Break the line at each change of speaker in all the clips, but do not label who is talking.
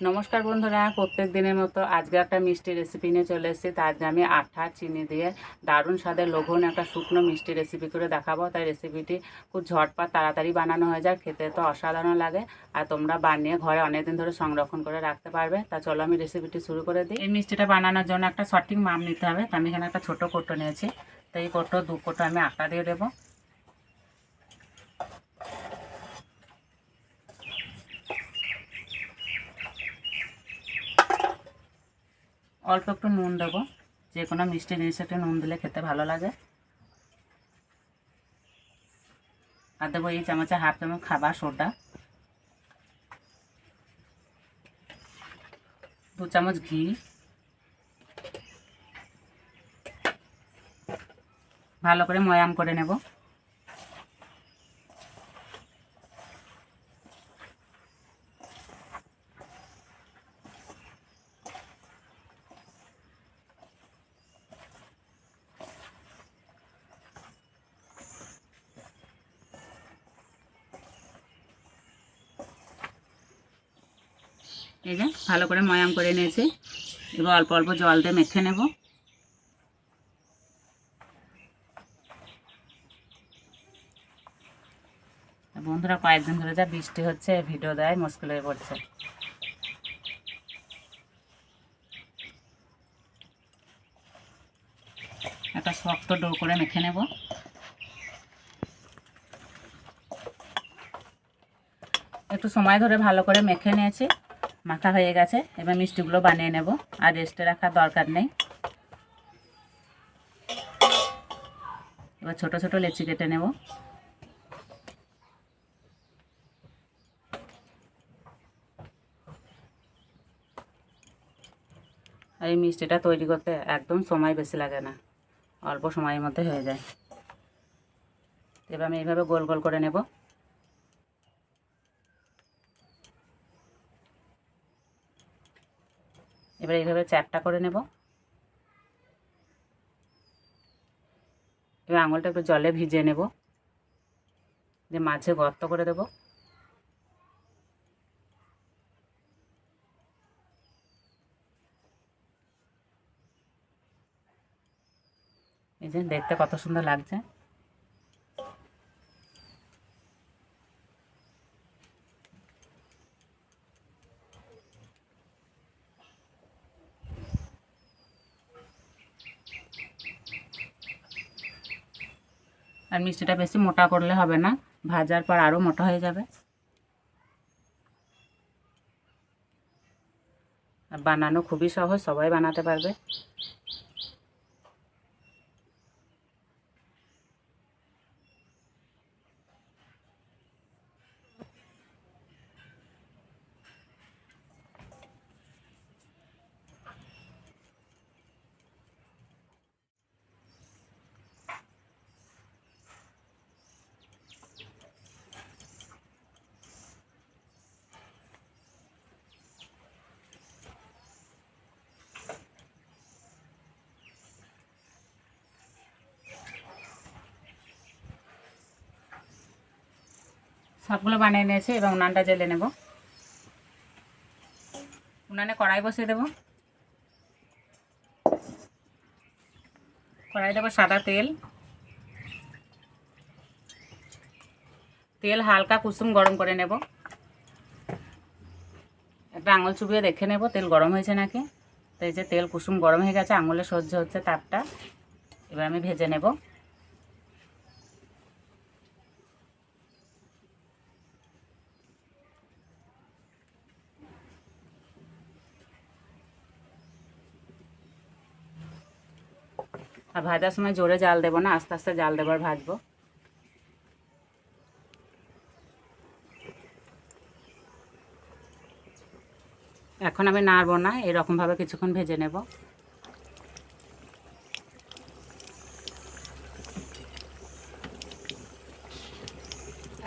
নমস্কার বন্ধুরা, প্রত্যেক দিনের মতো আজকে একটা মিষ্টি রেসিপি নিয়ে চলে এসেছি। তা আজকে আমি আঠা চিনি দিয়ে দারুণ স্বাদের লঘুন একটা শুকনো মিষ্টি রেসিপি করে দেখাবো। তাই রেসিপিটি খুব ঝটপট তাড়াতাড়ি বানানো হয়ে যায় খেতে তো অসাধারণ লাগে। আর তোমরা বানিয়ে ঘরে অনেকদিন ধরে সংরক্ষণ করে রাখতে পারবে। তা চলো আমি রেসিপিটি শুরু করে দিই। এই মিষ্টিটা বানানোর জন্য একটা সঠিক মাপ নিতে হবে। তো আমি এখানে একটা ছোটো কোটো নিয়েছি। তো এই কোটো দু কোটো আমি আটা দিয়ে দেবো। অল্প একটু নুন দেবো। যে কোনো মিষ্টি জিনিসে একটু নুন দিলে খেতে ভালো লাগে। আর দেবো এই চামচে হাফ চামচ খাবার সোডা। দু চামচ ঘি। ভালো করে ময়াম করে নেব। এই যে, ভালো করে ময়াম করে নিয়েছি। এবার অল্প অল্প জল দিয়ে মেখে নেব। বন্ধুরা, কয়েকদিন ধরে যা বৃষ্টি হচ্ছে ভিডিও দেয় মুশকিল হয়ে পড়ছে। একটা শক্ত ডো করে মেখে নেব। একটু সময় ধরে ভালো করে মেখে নিয়েছি। মাখা হয়ে গেছে। এবার মিষ্টিগুলো বানিয়ে নেব, আর রেস্টে রাখার দরকার নেই। এবার ছোট ছোট লেচি কেটে নেব। আর এই মিষ্টিটা তৈরি করতে একদম সময় বেশি লাগে না, অল্প সময়ের মধ্যে হয়ে যায়। এবার আমি এইভাবে গোল গোল করে নেব। এবার এইভাবে চ্যাপটা করে নেব। এবার আঙুলটা একটু জলে ভিজিয়ে নেব। যে মাঝে গর্ত করে দেব। এই যে দেখতে কত সুন্দর লাগছে। আর মিষ্টিটা বেশি মোটা করলে হবে না। ভাজার পর আরও মোটা হয়ে যাবে। বানানো খুবই সহজ, সবাই বানাতে পারবে। সবগুলো বানিয়ে নিয়েছি এবং উনানটা জেলে নেব। উনানে কড়াই বসিয়ে দেব। কড়াই দেবো সাদা তেল। তেল হালকা কুসুম গরম করে নেব। একটা আঙুল চুবিয়ে দেখে নেব, তেল গরম হয়েছে নাকি? তো এই যে তেল কুসুম গরম হয়ে গেছে, আঙুলে সহ্য হচ্ছে তাপটা। এবার আমি ভেজে নেব। আর ভাজার সময় জোরে জাল দেবো না, আস্তে আস্তে জাল দেবার ভাজবো। এখন আমি নাড়বো না, এরকমভাবে কিছুক্ষণ ভেজে নেব।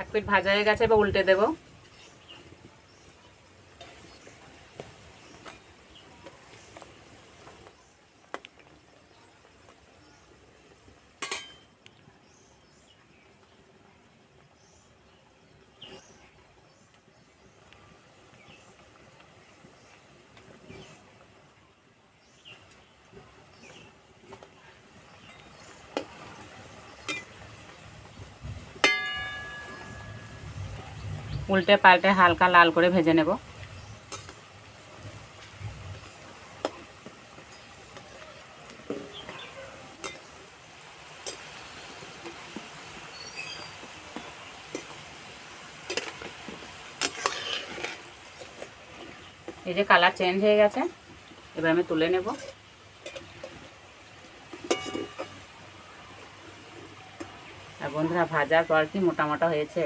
এক পিঠ ভাজা হয়ে গেছে, এবার উল্টে দেবো। উল্টে পাল্টে হালকা লাল করে ভেজে নেব। এই যে কালার চেঞ্জ হয়ে গেছে, এবার আমি তুলে নেব। আর বন্ধুরা, ভাজার পর কি মোটা হয়েছে?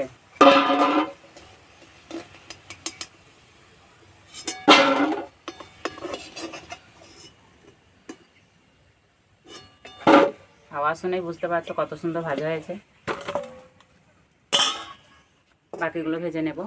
আওয়াজ শুনেই বুঝতে পারছ কত সুন্দর ভাজা হয়েছে। বাকিগুলো ভেজে নেব।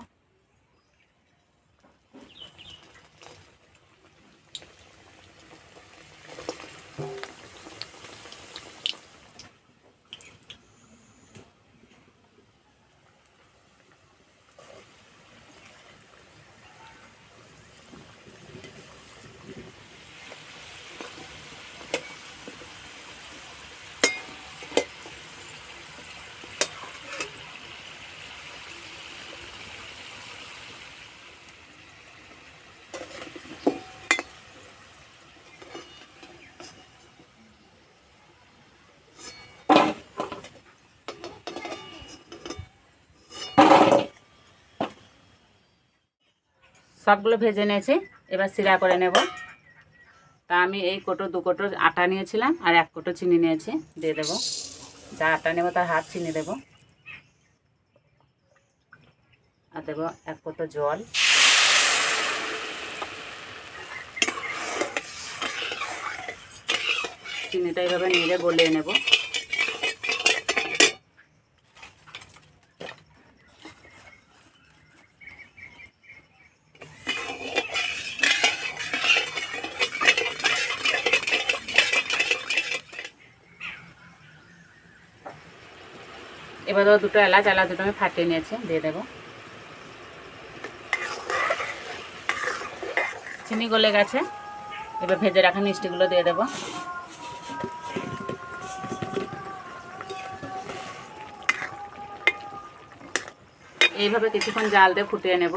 সবগুলো ভেজে নিয়েছি। এবার সিরা করে নেব। তা আমি এই কোটো দু কোটো আটা নিয়েছিলাম আর এক কোটো চিনি নিয়েছি। দিয়ে দেব। যা আটা নেব তার হাফ চিনি দেব। আর দেব এক কোটো জল। চিনিটা এইভাবে নিয়ে গলিয়ে নেব। এবার ধরো দুটো এলাচ এলাচ দুটো আমি ফাটিয়ে নিয়েছি, দিয়ে দেবো। চিনি গলে গেছে, এবার ভেজে রাখা মিষ্টিগুলো দিয়ে দেবো। এইভাবে কিছুক্ষণ জাল দিয়ে ফুটিয়ে নেব।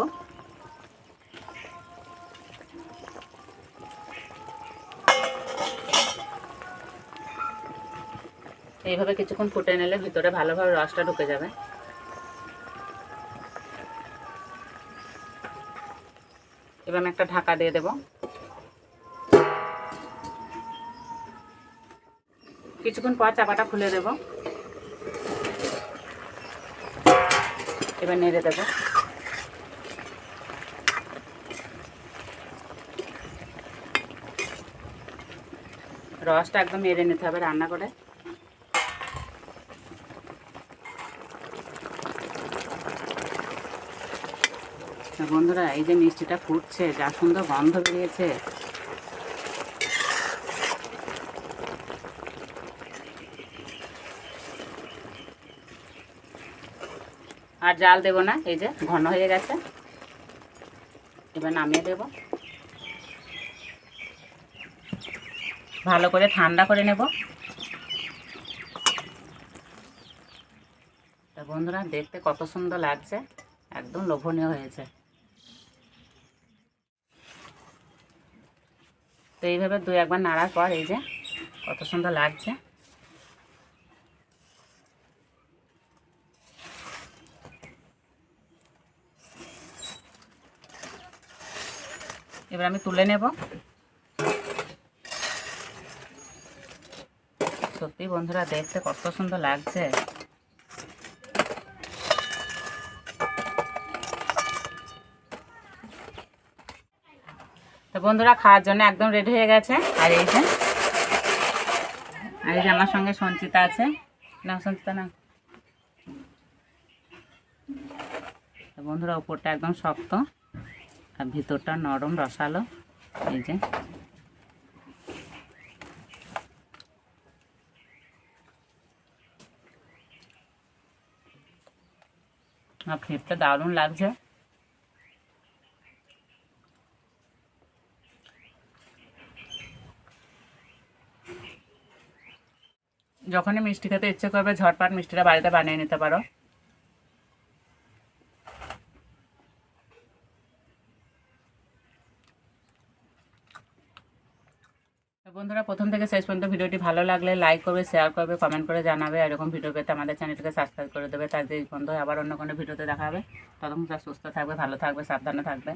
এইভাবে কিছুক্ষণ ফুটে নিলে ভিতরে ভালোভাবে রসটা ঢুকে যাবে। এবার আমি একটা ঢাকা দিয়ে দেব। কিছুক্ষণ পর চাপাটা খুলে দেব। এবার নেড়ে দেব। রসটা একদম নেড়ে নিতে হবে রান্না করে। বন্ধুরা, এই যে মিষ্টিটা ফুটছে, যা সুন্দর গন্ধ বেরিয়েছে। আর জাল দেব না, এই যে ঘন হয়ে গেছে। এবার নামিয়ে দেব। ভালো করে ঠান্ডা করে নেব। বন্ধুরা, দেখতে কত সুন্দর লাগছে। একদম লোভনীয় হয়েছে। তো এইভাবে দু একবার নাড়ার পর এই যে কত সুন্দর লাগছে। এবার আমি তুলে নেব। সত্যি বন্ধুরা দেখতে কত সুন্দর লাগছে। তো বন্ধুরা খাওয়ার জন্য একদম রেডি হয়ে গেছে। আর এই যে, আর এই যে আমার সঙ্গে সঞ্চিতা আছে। না সঞ্চিতা না বন্ধুরা, উপরটা একদম শক্ত, আর ভিতরটা নরম রসালো। এই যে। আর খেতে দারুণ লাগছে। যখনই মিষ্টি খেতে ইচ্ছে করবে, ঝটপাট মিষ্টিটা বাড়িতে বানিয়ে নিতে পারো। বন্ধুরা, প্রথম থেকে শেষ পর্যন্ত ভিডিওটি ভালো লাগলে লাইক করবে শেয়ার করবে কমেন্ট করে জানাবে। এরকম ভিডিও পেতে আমাদের চ্যানেলটাকে সাবস্ক্রাইব করে দেবে। তার বন্ধু, আবার অন্য কোনো ভিডিওতে দেখাবে তখন ততক্ষণ সুস্থ থাকবে, ভালো থাকবে, সাবধানে থাকবে।